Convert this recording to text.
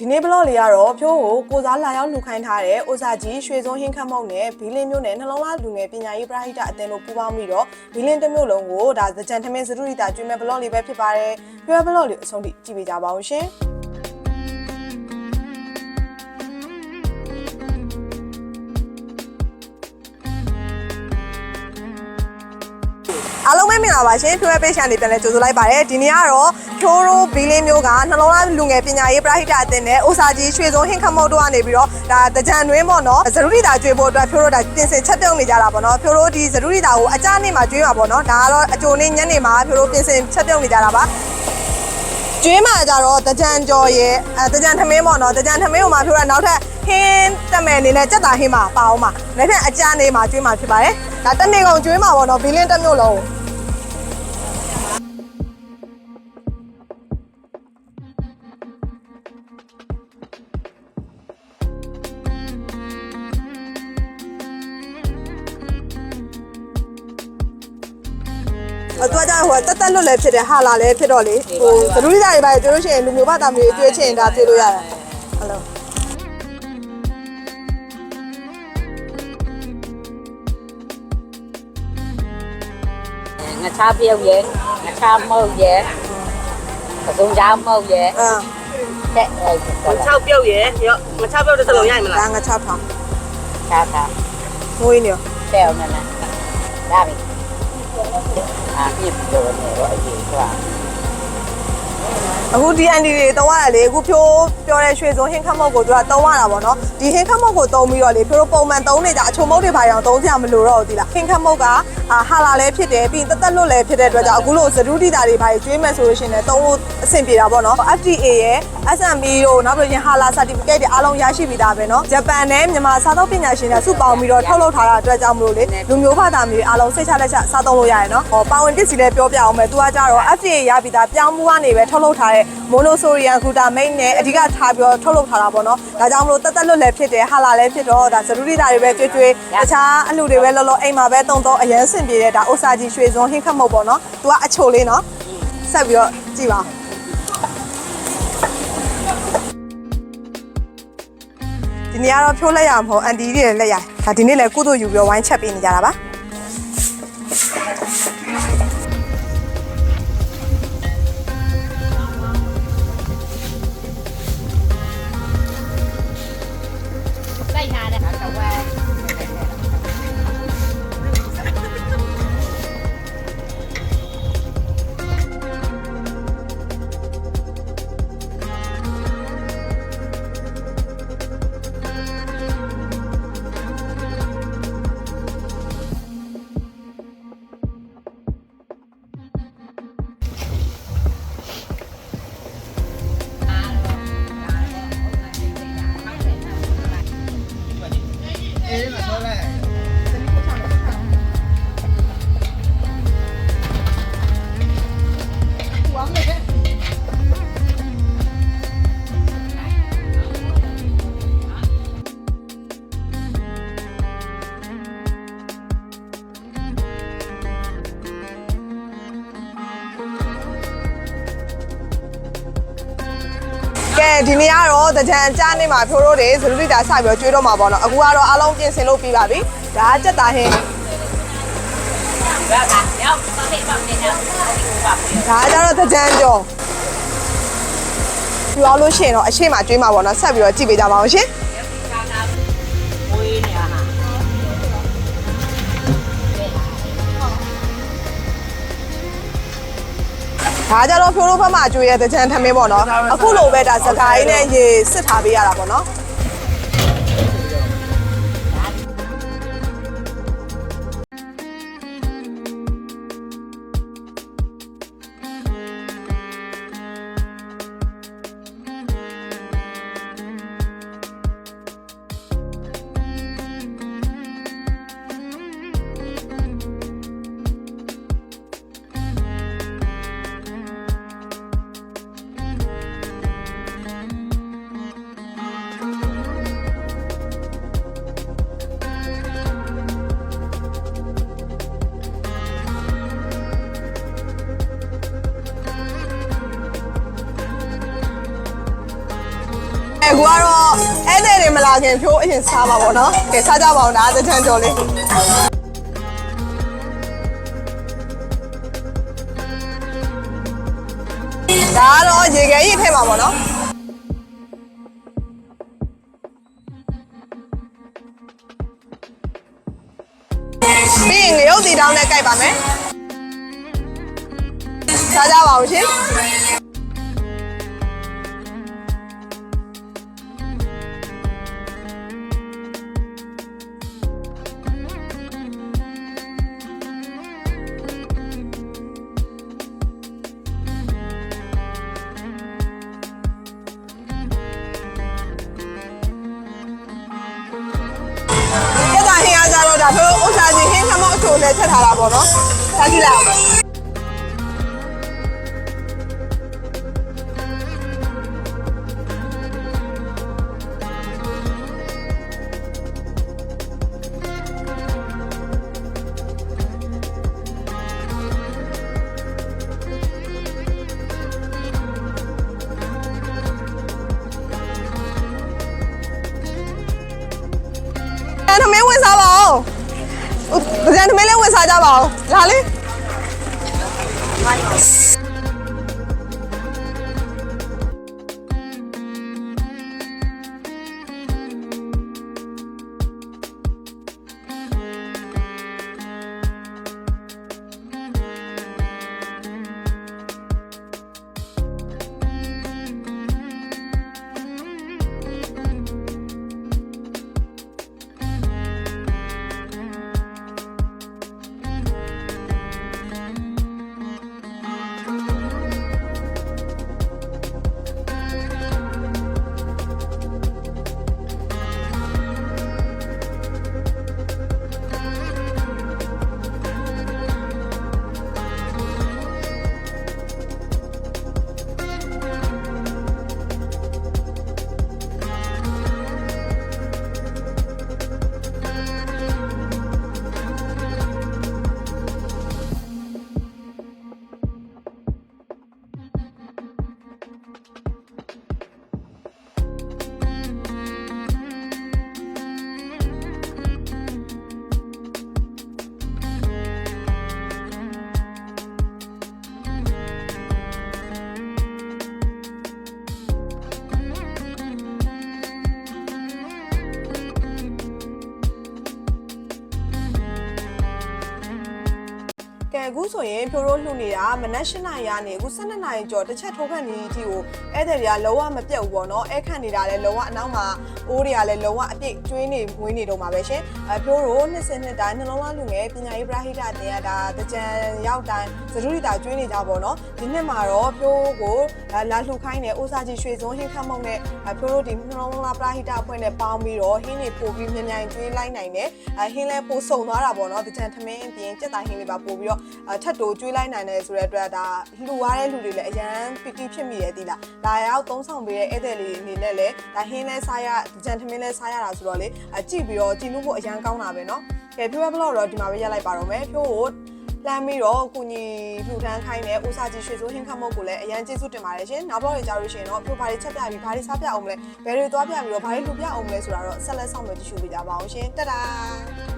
ဒီနေ့ဘလော့လေးကတော့ဖြိုးကိုကိုစားလာရောက်လှူခိုင်းထားတဲ့ဥစားကြီးရွှေစုံဟင်းခတ်မုံနဲ့ဘီလင်းမျိုးနဲ့နှလုံးသားလူငယ်ပညာရေးပရိဟိတအသင်းတို့ပူးပေါင်းပြီးတော့ဘီလင်းတစ်မျိုးလုံးကိုဒါသကြံထမင်းစရုရိတာကျွေးမဲ့ဘလော့လေးပဲဖြစ်ပါတယ်ဖြိုးဘလော့လေးအဆုံးထိကြည့်ပေးကြပါဦးရှင်အားလုံးပဲမင်္ဂလာပါရှင်ဖြိုးရဲ့ page ကနေပြန်လဲကြိုဆိုလိုက်ပါတယ်ဒီနေ့ကတော့ ဖြိုးရိုးဘီလင်းမျိုးကနှလုံးသားလူငယ်ပညာရေးပရိဟိတအသင်းနဲ့ဥစားကြီးရွှေစုံဟင်းခတ်မုံတို့ကနေပြီးတော့ဒါတကြံတွင်းပေါ့နော်ဇရုရိတာကျွေးဖို့အတွက်ဖြိုးရိုးဒါပြင်ဆင်ချက်ပြုံးနေကြတာပေါ့နော်ဖြိုးရိုးဒီဇရုရိတာကိုအကြနေ့မှာကျွေးမှာပေါ့နော်ဒါကတော့အကြိုနေ့ညနေမှာဖြိုးရိုးပြင်ဆင်ချက်ပြုံးနေကြတာပါကျွေးမှာကြတော့တကြံကြော်ရဲ့အဲတကြံထမင်းပေါ့နော်တကြံထမင်းကိုမှဖြိုးရိုးနောက်ထပ်ဟင်းတက်မယ်အနေနဲ့စက်တာဟင်းမှာပါအောင်ပါနောက်ထပ်အကြနေမှာကျွေးမှာဖြစ်ပါတယ်ဒါတစ်နေ့ကုန်ကျွေးမှာပေါ့နော်ဘီလင်းတစ်မျိုးလုံး အတော့ကြောင့်ဟိုတက်တက်လွတ်လည်းဖြစ်တယ်ဟာလာလည်းဖြစ်တော့လေဟိုသတိကြတွေပါပြောလို့ရှိရင်လူမျိုးဘာသာမျိုးတွေတွေ့ချင်ဒါတွေ့လို့ရတယ်ဟုတ်လားငါချားပြုတ်ရဲ့ငါချားမုတ်ရဲ့ပစုံချားမုတ်ရဲ့အာတဲ့အဲ့မချောက်ပြုတ်ရဲ့ရောမချောက်ပြုတ်တဲ့စလုံးရိုက်မဒါလားငါချဖောင်းချားချားငွေနေရောတဲ့အောင်နဲ့ဒါပြီ အာပြည့်ပြောနေတော့အကြီးကွာ အခုဒီ anti တွေတော့ရတယ်လေအခုဖြိုးပြောတဲ့ရွှေစုံဟင်းခတ်မုတ်ကိုသူကတုံးရတာပေါ့နော်ဒီဟင်းခတ်မုတ်ကိုတုံးပြီးတော့လေဖြိုးတို့ပုံမှန်တုံးနေတာအချုံမုတ်တွေပါရအောင်တုံးစရာမလိုတော့ဘူးဒီလားဟင်းခတ်မုတ်ကဟာလာလည်းဖြစ်တယ်ပြီးရင်တက်တက်လွတ်လည်းဖြစ်တဲ့အတွက်ကြောင့်အခုလိုဇဒုတိတာတွေပါရကျွေးမယ်ဆိုလို့ရှိရင်လည်းတုံးလို့အဆင်ပြေတာပေါ့နော် FDA ရဲ့ SMB တို့နောက်ပြီးရင်ဟာလာ certificate တွေအားလုံးရရှိပြီးသားပဲနော်ဂျပန်နဲ့မြန်မာစားသောက်ပညာရှင်တွေစုပေါင်းပြီးတော့ထုတ်လုပ်ထားတာအတွက်ကြောင့်မလို့လေလူမျိုးဘာသာမျိုးအားလုံးစိတ်ချလက်ချစားသုံးလို့ရရယ်နော်ဟောပါဝင်ပစ္စည်းလည်းပြောပြအောင်မယ်သူကကြတော့ FDA ရပြီးသားပြောင်းမှုကနေပဲထုတ်လုပ်ထားတဲ့ monosodium glutamate နဲ့အဓိကထားပြီးတော့ထုတ်လုပ်ထားတာပေါ့နော်ဒါကြောင့်မလို့တက်တက်လွတ်လည်းဖြစ်တယ်ဟာလာလည်းဖြစ်တော့ဒါဇရူရီတာတွေပဲကြွေးကြွေးတခြားအလှတွေပဲလောလောအိမ်မှာပဲတုံတော့အရန်ဆင်ပြေတဲ့ဒါအိုစာကြီးရွှေစွန်းဟင်းခတ်မုတ်ပေါ့နော်သူကအချိုလေးနော်ဆက်ပြီးတော့ကြည့်ပါဒီနေ့ကတော့ဖြိုးလက်ရမဟုတ်အန်တီတွေလက်ရဒါဒီနေ့လည်းကုသိုလ်ယူပြီးဝိုင်းချက်ပေးနေကြတာပါ ဒီနေ့ကတော့တကြံကြားနေမှာဖြိုးတို့တွေဇလူတိတာစပြီးတော့ကျွေးတော့မှာပေါ့နော်အခုကတော့အားလုံးပြင်ဆင်လို့ပြီးပါပြီဒါကကြက်တာဟင်းရတာရောက်ပါမေပါမေနော်ပါမေဒါကကြတော့တကြံကြော်ပြောလို့ရှိရင်တော့အရှိမကျွေးမှာပေါ့နော်ဆက်ပြီးတော့ကြည့်ပေးကြပါအောင်ရှင် ဒါကြတော့ဖြိုးတို့ဘက်မှာကျွေးရတဲ့တကြံထမင်းပေါ့နော်အခုလိုပဲဒါစကားရင်းနဲ့ရေစစ်ထားပေးရတာပေါ့နော် အခုကတော့အဲ့တဲ့တွေမလာခင်ဖြိုးအရင်စားပါပေါ့နော်ကဲစားကြပါအောင်ဒါတကြံကြော်လေးဒါကတော့ရေခဲကြီးထည့်ပါပေါ့နော်ပြီးရင်ငရုတ်တီတောင်းနဲ့ကြိုက်ပါမယ်စားကြပါဦးရှင် င်းခမောက်အချိုနဲ့ချက်ထားတာပေါ့နော်။စားကြည့်လိုက်အောင်။။အဲ့ထမင်းဝင်စားပါဦး။ဗဇန်ထမင်းလေးဝင် စားကြပါဦး။လာလေ ကဲအခုဆိုရင်ဖြိုးတို့လှူနေတာမနက်၈နာရီကနေအခု12နာရီကျော်တစ်ချက်ထိုးခန့်နေအထိကိုဧည့်သည်တွေကလုံးဝမပြတ်ဘူးပေါ့နော်အဲခန့်နေတာလည်းလုံးဝအနောက်မှာအိုးတွေကလည်းလုံးဝအပြည့်ကျွေးနေမွေးနေတော့မှာပဲရှင်အဲဖြိုးတို့နှစ်စဉ်နှစ်တိုင်းနှလုံးသားလူငယ်ပညာရေးပရဟိတတင်ရတာတကြံရောက်တိုင်းသတိရတာကျွေးနေကြပေါ့နော်ဒီနှစ်မှာတော့ဖြိုးကိုလာလှူခိုင်းတဲ့အိုးစားကြီးရွှေစုံဟင်းခတ်မုံနဲ့ဖြိုးတို့ဒီနှလုံးသားပရဟိတအဖွဲ့နဲ့ပေါင်းပြီးတော့ဟင်းတွေပို့ပြီးမြန်မြန်ကျွေးလိုက်နိုင်တယ်အဲဟင်းလဲပို့ဆုံသွားတာပေါ့နော်တကြံထမင်းအပြင်စက်တိုင်းဟင်းလေးပါပို့ပြီးတော့အထက်တိုကျွေးလိုက်နိုင်တယ်ဆိုတဲ့အတွက်ဒါလှူရတဲ့လူတွေလည်းအရန်ပီတိဖြစ်မိရဲ့ဒီလားဒါရောက်သုံးဆောင်ပေးတဲ့ဧည့်သည်လေးအနေနဲ့လည်းဒါဟင်းလဲစားရကြံထမင်းလဲစားရတာဆိုတော့လေအကြည့်ပြီးတော့ကြည်လို့ဖို့အရန်ကောင်းတာပဲเนาะကဲဖြိုးရဘလော့တော့ဒီမှာပဲရက်လိုက်ပါတော့မယ်ဖြိုးကိုလမ်းပြီးတော့ကိုညီလှူထမ်းခိုင်းတဲ့ဦးစာကြီးရွှေစိုးဟင်းခတ်မုတ်ကိုလည်းအရန်ကျေးဇူးတင်ပါတယ်ရှင်နောက်ဘလော့တွေကြားလို့ရှိရင်တော့ဖြိုးဘာတွေချက်ပြပြီးဘာတွေစားပြအောင်မလဲဘယ်တွေသွားပြပြီးတော့ဘာတွေလှူပြအောင်မလဲဆိုတာတော့ဆက်လက်ဆောင်မယ်ကြည့်ရှုပေးကြပါအောင်ရှင်တတား